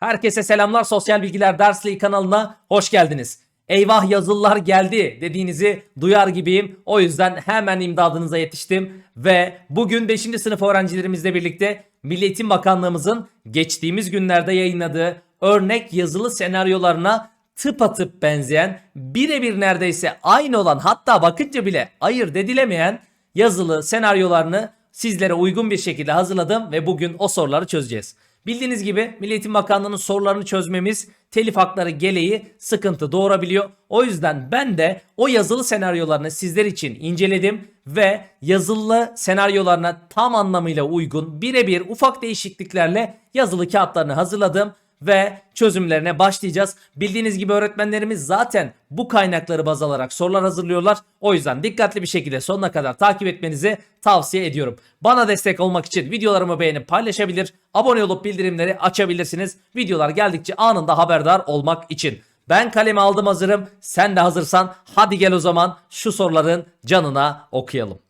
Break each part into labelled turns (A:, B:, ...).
A: Herkese selamlar Sosyal Bilgiler Dersliği kanalına hoş geldiniz. Eyvah yazılılar geldi dediğinizi duyar gibiyim. O yüzden hemen imdadınıza yetiştim. Ve bugün 5. sınıf öğrencilerimizle birlikte Milli Eğitim Bakanlığımızın geçtiğimiz günlerde yayınladığı örnek yazılı senaryolarına tıpatıp benzeyen birebir neredeyse aynı olan hatta bakınca bile ayırt edilemeyen yazılı senaryolarını sizlere uygun bir şekilde hazırladım ve bugün o soruları çözeceğiz. Bildiğiniz gibi Milli Eğitim Bakanlığı'nın sorularını çözmemiz telif hakları gereği sıkıntı doğurabiliyor. O yüzden ben de o yazılı senaryolarını sizler için inceledim ve yazılı senaryolarına tam anlamıyla uygun birebir ufak değişikliklerle yazılı kağıtlarını hazırladım ve çözümlerine başlayacağız. Bildiğiniz gibi öğretmenlerimiz zaten bu kaynakları baz alarak sorular hazırlıyorlar. O yüzden dikkatli bir şekilde sonuna kadar takip etmenizi tavsiye ediyorum. Bana destek olmak için videolarımı beğenip paylaşabilir, abone olup bildirimleri açabilirsiniz. Videolar geldikçe anında haberdar olmak için. Ben kalemi aldım hazırım. Sen de hazırsan hadi gel o zaman şu soruların canına okuyalım.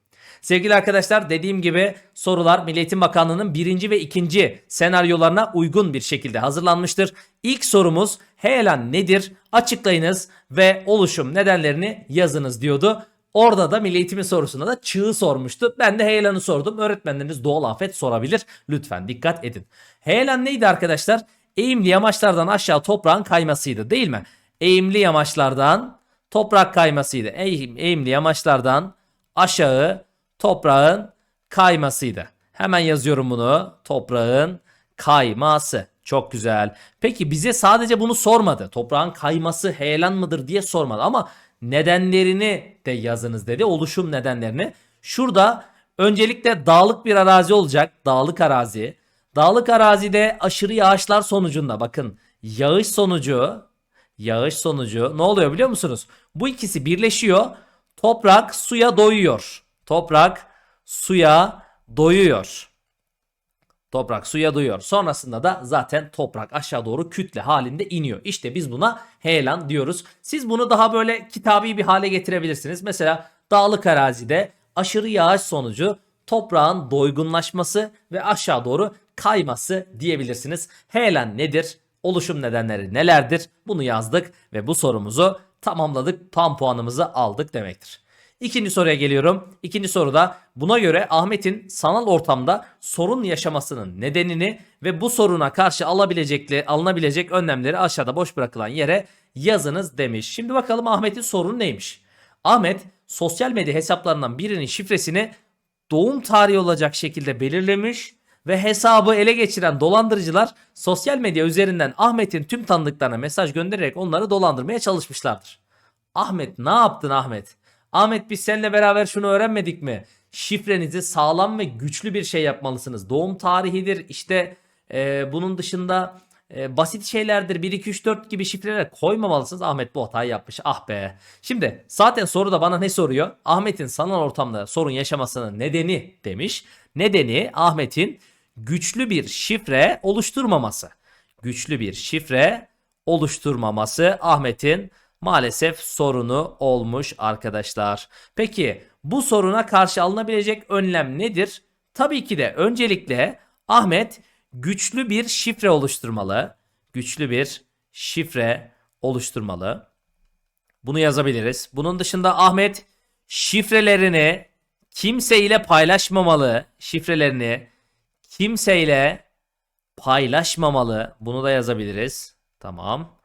A: Sevgili arkadaşlar dediğim gibi sorular Milli Eğitim Bakanlığı'nın birinci ve ikinci senaryolarına uygun bir şekilde hazırlanmıştır. İlk sorumuz heyelan nedir? Açıklayınız ve oluşum nedenlerini yazınız diyordu. Orada da Milli Eğitim'in sorusunda da çığı sormuştu. Ben de heyelanı sordum. Öğretmenleriniz doğal afet sorabilir. Lütfen dikkat edin. Heyelan neydi arkadaşlar? Eğimli yamaçlardan aşağı toprağın kaymasıydı değil mi? Eğimli yamaçlardan toprak kaymasıydı. Eğim, eğimli yamaçlardan aşağı toprağın kaymasıydı. Hemen yazıyorum bunu. Toprağın kayması. Çok güzel. Peki bize sadece bunu sormadı. Toprağın kayması heyelan mıdır diye sormadı ama nedenlerini de yazınız dedi. Oluşum nedenlerini. Şurada öncelikle dağlık bir arazi olacak. Dağlık arazi. Dağlık arazide aşırı yağışlar sonucunda bakın yağış sonucu yağış sonucu ne oluyor biliyor musunuz? Bu ikisi birleşiyor. Toprak suya doyuyor. Toprak suya doyuyor. Toprak suya doyuyor. Sonrasında da zaten toprak aşağı doğru kütle halinde iniyor. İşte biz buna heyelan diyoruz. Siz bunu daha böyle kitabi bir hale getirebilirsiniz. Mesela dağlık arazide aşırı yağış sonucu toprağın doygunlaşması ve aşağı doğru kayması diyebilirsiniz. Heyelan nedir? Oluşum nedenleri nelerdir? Bunu yazdık ve bu sorumuzu tamamladık. Tam puanımızı aldık demektir. İkinci soruya geliyorum. İkinci soruda buna göre Ahmet'in sanal ortamda sorun yaşamasının nedenini ve bu soruna karşı alabilecekleri, alınabilecek önlemleri aşağıda boş bırakılan yere yazınız demiş. Şimdi bakalım Ahmet'in sorunu neymiş? Ahmet sosyal medya hesaplarından birinin şifresini doğum tarihi olacak şekilde belirlemiş ve hesabı ele geçiren dolandırıcılar sosyal medya üzerinden Ahmet'in tüm tanıdıklarına mesaj göndererek onları dolandırmaya çalışmışlardır. Ahmet ne yaptın Ahmet? Ahmet biz seninle beraber şunu öğrenmedik mi? Şifrenizi sağlam ve güçlü bir şey yapmalısınız. Doğum tarihidir işte e, bunun dışında e, basit şeylerdir 1 2 3 4 gibi şifreler koymamalısınız. Ahmet bu hatayı yapmış. Ah be. Şimdi zaten soruda bana ne soruyor? Ahmet'in sanal ortamda sorun yaşamasının nedeni demiş. Nedeni Ahmet'in güçlü bir şifre oluşturmaması. Güçlü bir şifre oluşturmaması Ahmet'in maalesef sorunu olmuş arkadaşlar. Peki bu soruna karşı alınabilecek önlem nedir? Tabii ki de öncelikle Ahmet güçlü bir şifre oluşturmalı. Güçlü bir şifre oluşturmalı. Bunu yazabiliriz. Bunun dışında Ahmet şifrelerini kimseyle paylaşmamalı. Şifrelerini kimseyle paylaşmamalı. Bunu da yazabiliriz. Tamam.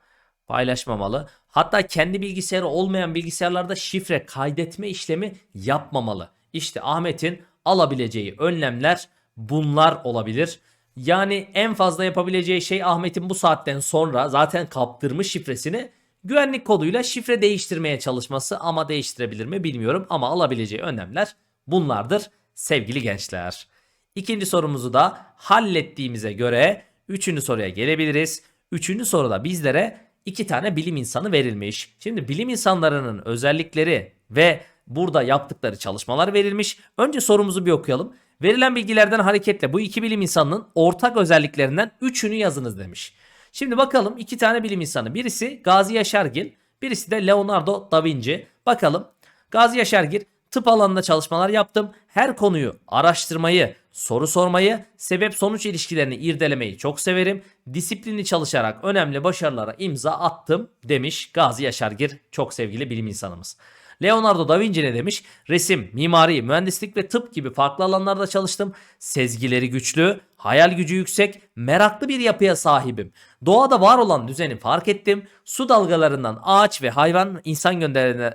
A: Paylaşmamalı. Hatta kendi bilgisayarı olmayan bilgisayarlarda şifre kaydetme işlemi yapmamalı. İşte Ahmet'in alabileceği önlemler bunlar olabilir. Yani en fazla yapabileceği şey Ahmet'in bu saatten sonra zaten kaptırmış şifresini güvenlik koduyla şifre değiştirmeye çalışması ama değiştirebilir mi bilmiyorum ama alabileceği önlemler bunlardır sevgili gençler. İkinci sorumuzu da hallettiğimize göre üçüncü soruya gelebiliriz. Üçüncü soruda bizlere iki tane bilim insanı verilmiş. Şimdi bilim insanlarının özellikleri ve burada yaptıkları çalışmalar verilmiş. Önce sorumuzu bir okuyalım. Verilen bilgilerden hareketle bu iki bilim insanının ortak özelliklerinden üçünü yazınız demiş. Şimdi bakalım iki tane bilim insanı. Birisi Gazi Yaşargil, birisi de Leonardo da Vinci. Bakalım Gazi Yaşargil tıp alanında çalışmalar yaptım. Her konuyu araştırmayı soru sormayı, sebep sonuç ilişkilerini irdelemeyi çok severim. Disiplinli çalışarak önemli başarılara imza attım demiş Gazi Yaşargir çok sevgili bilim insanımız. Leonardo da Vinci ne demiş? Resim, mimari, mühendislik ve tıp gibi farklı alanlarda çalıştım. Sezgileri güçlü, hayal gücü yüksek, meraklı bir yapıya sahibim. Doğada var olan düzeni fark ettim. Su dalgalarından ağaç ve hayvan insan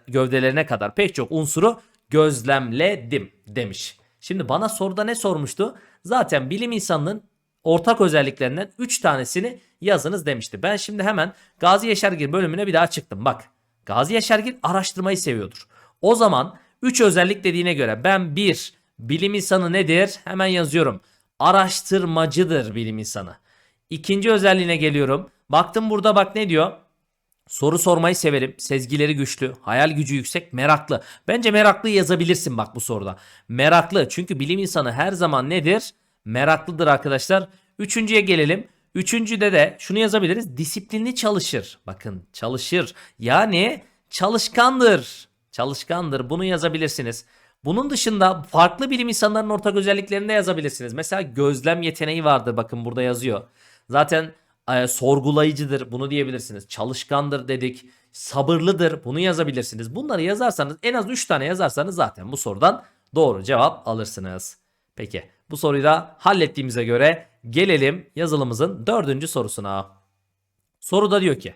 A: gövdelerine, kadar pek çok unsuru gözlemledim demiş. Şimdi bana soruda ne sormuştu? Zaten bilim insanının ortak özelliklerinden 3 tanesini yazınız demişti. Ben şimdi hemen Gazi Yaşargil bölümüne bir daha çıktım. Bak Gazi Yaşargil araştırmayı seviyordur. O zaman 3 özellik dediğine göre ben bir bilim insanı nedir? Hemen yazıyorum. Araştırmacıdır bilim insanı. İkinci özelliğine geliyorum. Baktım burada bak ne diyor? Soru sormayı severim. Sezgileri güçlü, hayal gücü yüksek, meraklı. Bence meraklı yazabilirsin bak bu soruda. Meraklı çünkü bilim insanı her zaman nedir? Meraklıdır arkadaşlar. Üçüncüye gelelim. Üçüncüde de şunu yazabiliriz. Disiplinli çalışır. Bakın çalışır. Yani çalışkandır. Çalışkandır. Bunu yazabilirsiniz. Bunun dışında farklı bilim insanlarının ortak özelliklerini de yazabilirsiniz. Mesela gözlem yeteneği vardır. Bakın burada yazıyor. Zaten e, sorgulayıcıdır. Bunu diyebilirsiniz. Çalışkandır dedik. Sabırlıdır. Bunu yazabilirsiniz. Bunları yazarsanız en az 3 tane yazarsanız zaten bu sorudan doğru cevap alırsınız. Peki bu soruyu da hallettiğimize göre gelelim yazılımızın dördüncü sorusuna. Soruda diyor ki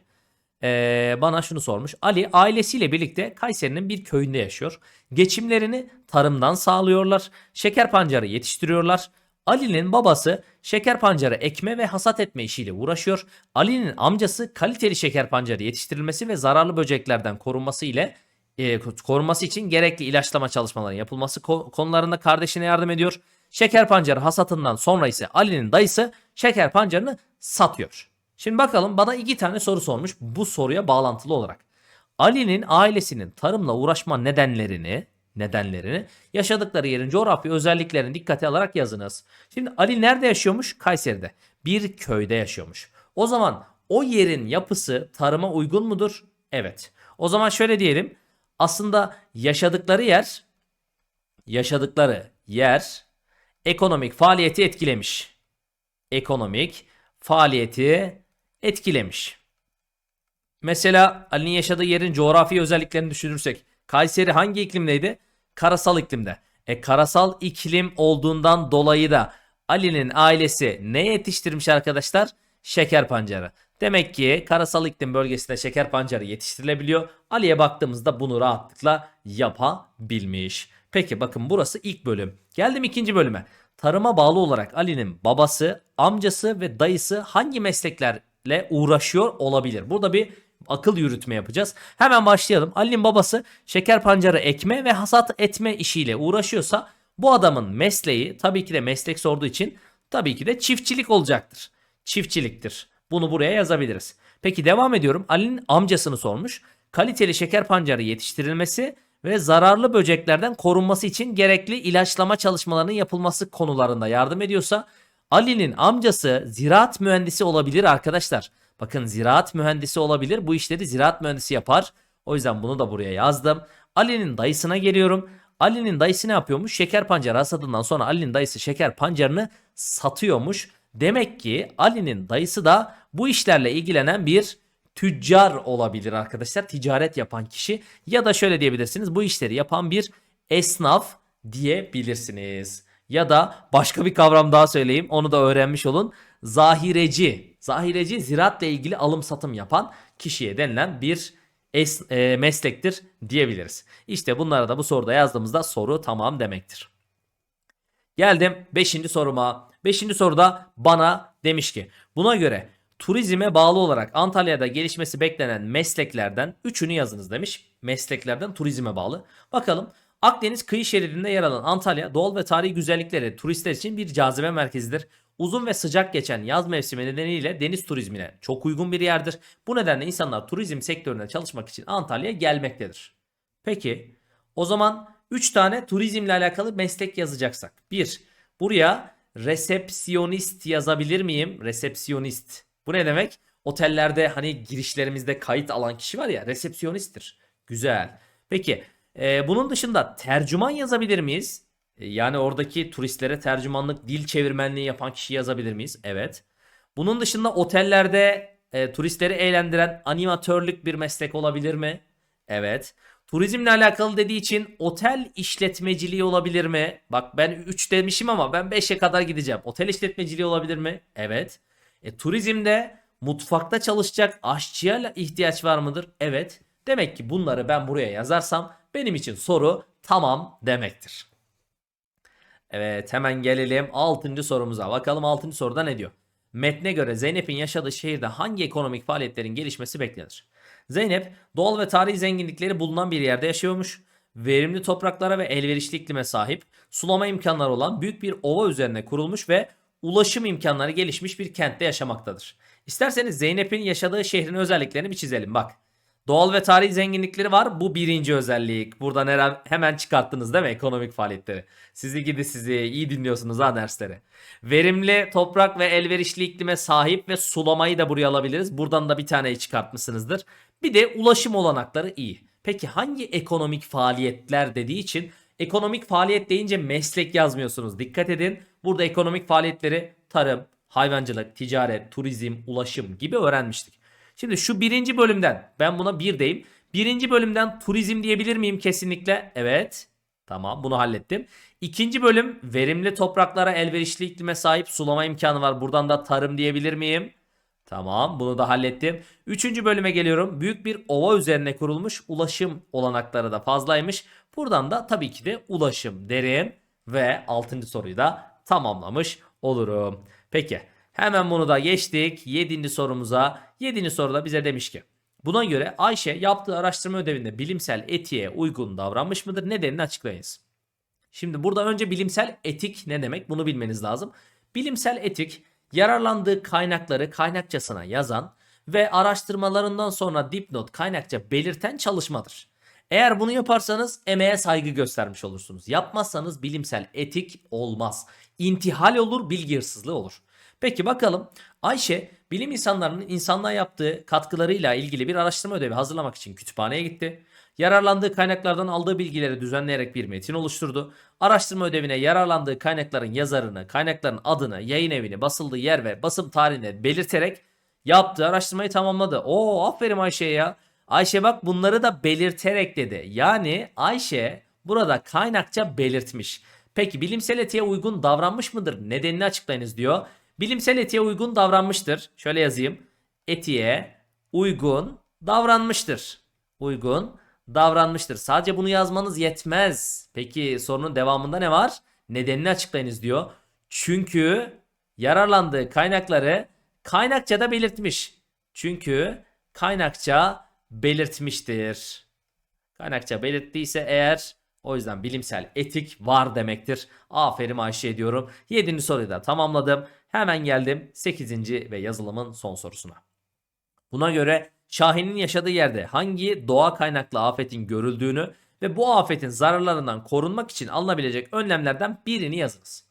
A: ee, bana şunu sormuş. Ali ailesiyle birlikte Kayseri'nin bir köyünde yaşıyor. Geçimlerini tarımdan sağlıyorlar. Şeker pancarı yetiştiriyorlar. Ali'nin babası şeker pancarı ekme ve hasat etme işiyle uğraşıyor. Ali'nin amcası kaliteli şeker pancarı yetiştirilmesi ve zararlı böceklerden korunması ile e, korunması için gerekli ilaçlama çalışmalarının yapılması ko- konularında kardeşine yardım ediyor. Şeker pancarı hasatından sonra ise Ali'nin dayısı şeker pancarını satıyor. Şimdi bakalım bana iki tane soru sormuş bu soruya bağlantılı olarak. Ali'nin ailesinin tarımla uğraşma nedenlerini nedenlerini yaşadıkları yerin coğrafi özelliklerini dikkate alarak yazınız. Şimdi Ali nerede yaşıyormuş? Kayseri'de. Bir köyde yaşıyormuş. O zaman o yerin yapısı tarıma uygun mudur? Evet. O zaman şöyle diyelim. Aslında yaşadıkları yer yaşadıkları yer ekonomik faaliyeti etkilemiş. Ekonomik faaliyeti etkilemiş. Mesela Ali'nin yaşadığı yerin coğrafi özelliklerini düşünürsek Kayseri hangi iklimdeydi? Karasal iklimde. E karasal iklim olduğundan dolayı da Ali'nin ailesi ne yetiştirmiş arkadaşlar? Şeker pancarı. Demek ki karasal iklim bölgesinde şeker pancarı yetiştirilebiliyor. Ali'ye baktığımızda bunu rahatlıkla yapabilmiş. Peki bakın burası ilk bölüm. Geldim ikinci bölüme. Tarıma bağlı olarak Ali'nin babası, amcası ve dayısı hangi mesleklerle uğraşıyor olabilir? Burada bir akıl yürütme yapacağız. Hemen başlayalım. Ali'nin babası şeker pancarı ekme ve hasat etme işiyle uğraşıyorsa bu adamın mesleği tabii ki de meslek sorduğu için tabii ki de çiftçilik olacaktır. Çiftçiliktir. Bunu buraya yazabiliriz. Peki devam ediyorum. Ali'nin amcasını sormuş. Kaliteli şeker pancarı yetiştirilmesi ve zararlı böceklerden korunması için gerekli ilaçlama çalışmalarının yapılması konularında yardım ediyorsa Ali'nin amcası ziraat mühendisi olabilir arkadaşlar. Bakın ziraat mühendisi olabilir. Bu işleri ziraat mühendisi yapar. O yüzden bunu da buraya yazdım. Ali'nin dayısına geliyorum. Ali'nin dayısı ne yapıyormuş? Şeker pancarı hasadından sonra Ali'nin dayısı şeker pancarını satıyormuş. Demek ki Ali'nin dayısı da bu işlerle ilgilenen bir tüccar olabilir arkadaşlar. Ticaret yapan kişi ya da şöyle diyebilirsiniz. Bu işleri yapan bir esnaf diyebilirsiniz. Ya da başka bir kavram daha söyleyeyim. Onu da öğrenmiş olun. Zahireci. Zahireci ziraatla ilgili alım satım yapan kişiye denilen bir es, e, meslektir diyebiliriz. İşte bunları da bu soruda yazdığımızda soru tamam demektir. Geldim 5. soruma. 5. soruda bana demiş ki buna göre turizme bağlı olarak Antalya'da gelişmesi beklenen mesleklerden 3'ünü yazınız demiş. Mesleklerden turizme bağlı. Bakalım Akdeniz kıyı şeridinde yer alan Antalya doğal ve tarihi güzellikleri turistler için bir cazibe merkezidir. Uzun ve sıcak geçen yaz mevsimi nedeniyle deniz turizmine çok uygun bir yerdir. Bu nedenle insanlar turizm sektöründe çalışmak için Antalya'ya gelmektedir. Peki o zaman 3 tane turizmle alakalı meslek yazacaksak. 1. Buraya resepsiyonist yazabilir miyim? Resepsiyonist. Bu ne demek? Otellerde hani girişlerimizde kayıt alan kişi var ya resepsiyonisttir. Güzel. Peki e, bunun dışında tercüman yazabilir miyiz? E, Yani oradaki turistlere tercümanlık, dil çevirmenliği yapan kişi yazabilir miyiz? Evet. Bunun dışında otellerde e, turistleri eğlendiren animatörlük bir meslek olabilir mi? Evet. Turizmle alakalı dediği için otel işletmeciliği olabilir mi? Bak ben 3 demişim ama ben 5'e kadar gideceğim. Otel işletmeciliği olabilir mi? Evet. E, turizmde mutfakta çalışacak aşçıya ihtiyaç var mıdır? Evet. Demek ki bunları ben buraya yazarsam benim için soru tamam demektir. Evet hemen gelelim 6. sorumuza. Bakalım 6. soruda ne diyor? Metne göre Zeynep'in yaşadığı şehirde hangi ekonomik faaliyetlerin gelişmesi beklenir? Zeynep doğal ve tarihi zenginlikleri bulunan bir yerde yaşıyormuş. Verimli topraklara ve elverişli iklime sahip, sulama imkanları olan büyük bir ova üzerine kurulmuş ve ulaşım imkanları gelişmiş bir kentte yaşamaktadır. İsterseniz Zeynep'in yaşadığı şehrin özelliklerini bir çizelim bak. Doğal ve tarihi zenginlikleri var. Bu birinci özellik. Buradan hemen çıkarttınız değil mi ekonomik faaliyetleri? Sizi gidi sizi iyi dinliyorsunuz ha dersleri. Verimli toprak ve elverişli iklime sahip ve sulamayı da buraya alabiliriz. Buradan da bir taneyi çıkartmışsınızdır. Bir de ulaşım olanakları iyi. Peki hangi ekonomik faaliyetler dediği için ekonomik faaliyet deyince meslek yazmıyorsunuz. Dikkat edin. Burada ekonomik faaliyetleri tarım, hayvancılık, ticaret, turizm, ulaşım gibi öğrenmiştik. Şimdi şu birinci bölümden ben buna bir deyim. Birinci bölümden turizm diyebilir miyim kesinlikle? Evet. Tamam bunu hallettim. İkinci bölüm verimli topraklara elverişli iklime sahip sulama imkanı var. Buradan da tarım diyebilir miyim? Tamam bunu da hallettim. Üçüncü bölüme geliyorum. Büyük bir ova üzerine kurulmuş ulaşım olanakları da fazlaymış. Buradan da tabii ki de ulaşım derim. Ve altıncı soruyu da tamamlamış olurum. Peki hemen bunu da geçtik. Yedinci sorumuza. Yedinci soruda bize demiş ki. Buna göre Ayşe yaptığı araştırma ödevinde bilimsel etiğe uygun davranmış mıdır? Nedenini açıklayınız. Şimdi burada önce bilimsel etik ne demek bunu bilmeniz lazım. Bilimsel etik yararlandığı kaynakları kaynakçasına yazan ve araştırmalarından sonra dipnot kaynakça belirten çalışmadır. Eğer bunu yaparsanız emeğe saygı göstermiş olursunuz. Yapmazsanız bilimsel etik olmaz. İntihal olur, bilgi hırsızlığı olur. Peki bakalım Ayşe bilim insanlarının insanlığa yaptığı katkılarıyla ilgili bir araştırma ödevi hazırlamak için kütüphaneye gitti. Yararlandığı kaynaklardan aldığı bilgileri düzenleyerek bir metin oluşturdu. Araştırma ödevine yararlandığı kaynakların yazarını, kaynakların adını, yayın evini, basıldığı yer ve basım tarihini belirterek yaptığı araştırmayı tamamladı. Oo aferin Ayşe'ye ya. Ayşe bak bunları da belirterek dedi. Yani Ayşe burada kaynakça belirtmiş. Peki bilimsel etiğe uygun davranmış mıdır? Nedenini açıklayınız diyor. Bilimsel etiğe uygun davranmıştır. Şöyle yazayım. Etiğe uygun davranmıştır. Uygun davranmıştır. Sadece bunu yazmanız yetmez. Peki sorunun devamında ne var? Nedenini açıklayınız diyor. Çünkü yararlandığı kaynakları kaynakça da belirtmiş. Çünkü kaynakça belirtmiştir. Kaynakça belirttiyse eğer o yüzden bilimsel etik var demektir. Aferin Ayşe diyorum. 7. soruyu da tamamladım. Hemen geldim 8. ve yazılımın son sorusuna. Buna göre Şahin'in yaşadığı yerde hangi doğa kaynaklı afetin görüldüğünü ve bu afetin zararlarından korunmak için alınabilecek önlemlerden birini yazınız.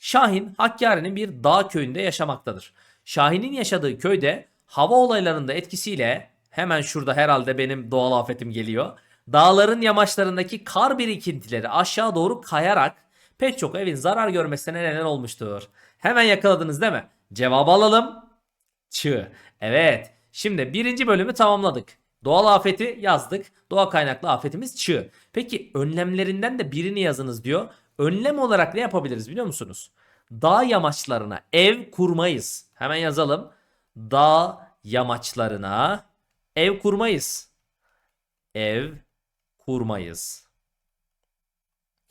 A: Şahin Hakkari'nin bir dağ köyünde yaşamaktadır. Şahin'in yaşadığı köyde hava olaylarında etkisiyle hemen şurada herhalde benim doğal afetim geliyor. Dağların yamaçlarındaki kar birikintileri aşağı doğru kayarak pek çok evin zarar görmesine neden olmuştur. Hemen yakaladınız değil mi? Cevabı alalım. Çığ. Evet. Şimdi birinci bölümü tamamladık. Doğal afeti yazdık. Doğa kaynaklı afetimiz çığ. Peki önlemlerinden de birini yazınız diyor. Önlem olarak ne yapabiliriz biliyor musunuz? Dağ yamaçlarına ev kurmayız. Hemen yazalım. Dağ yamaçlarına ev kurmayız. Ev kurmayız.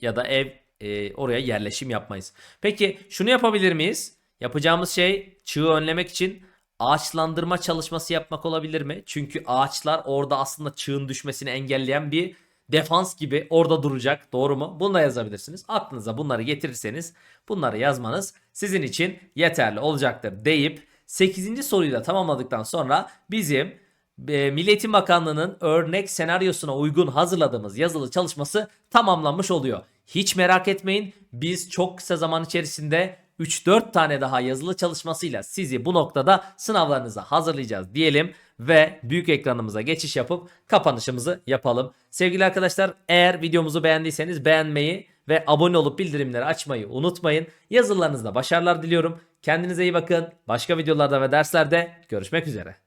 A: Ya da ev e, oraya yerleşim yapmayız. Peki şunu yapabilir miyiz? Yapacağımız şey çığı önlemek için ağaçlandırma çalışması yapmak olabilir mi? Çünkü ağaçlar orada aslında çığın düşmesini engelleyen bir defans gibi orada duracak. Doğru mu? Bunu da yazabilirsiniz. Aklınıza bunları getirirseniz bunları yazmanız sizin için yeterli olacaktır deyip 8. soruyu da tamamladıktan sonra bizim e, Milli Bakanlığı'nın örnek senaryosuna uygun hazırladığımız yazılı çalışması tamamlanmış oluyor. Hiç merak etmeyin biz çok kısa zaman içerisinde 3-4 tane daha yazılı çalışmasıyla sizi bu noktada sınavlarınıza hazırlayacağız diyelim ve büyük ekranımıza geçiş yapıp kapanışımızı yapalım. Sevgili arkadaşlar eğer videomuzu beğendiyseniz beğenmeyi ve abone olup bildirimleri açmayı unutmayın. Yazılarınızda başarılar diliyorum. Kendinize iyi bakın. Başka videolarda ve derslerde görüşmek üzere.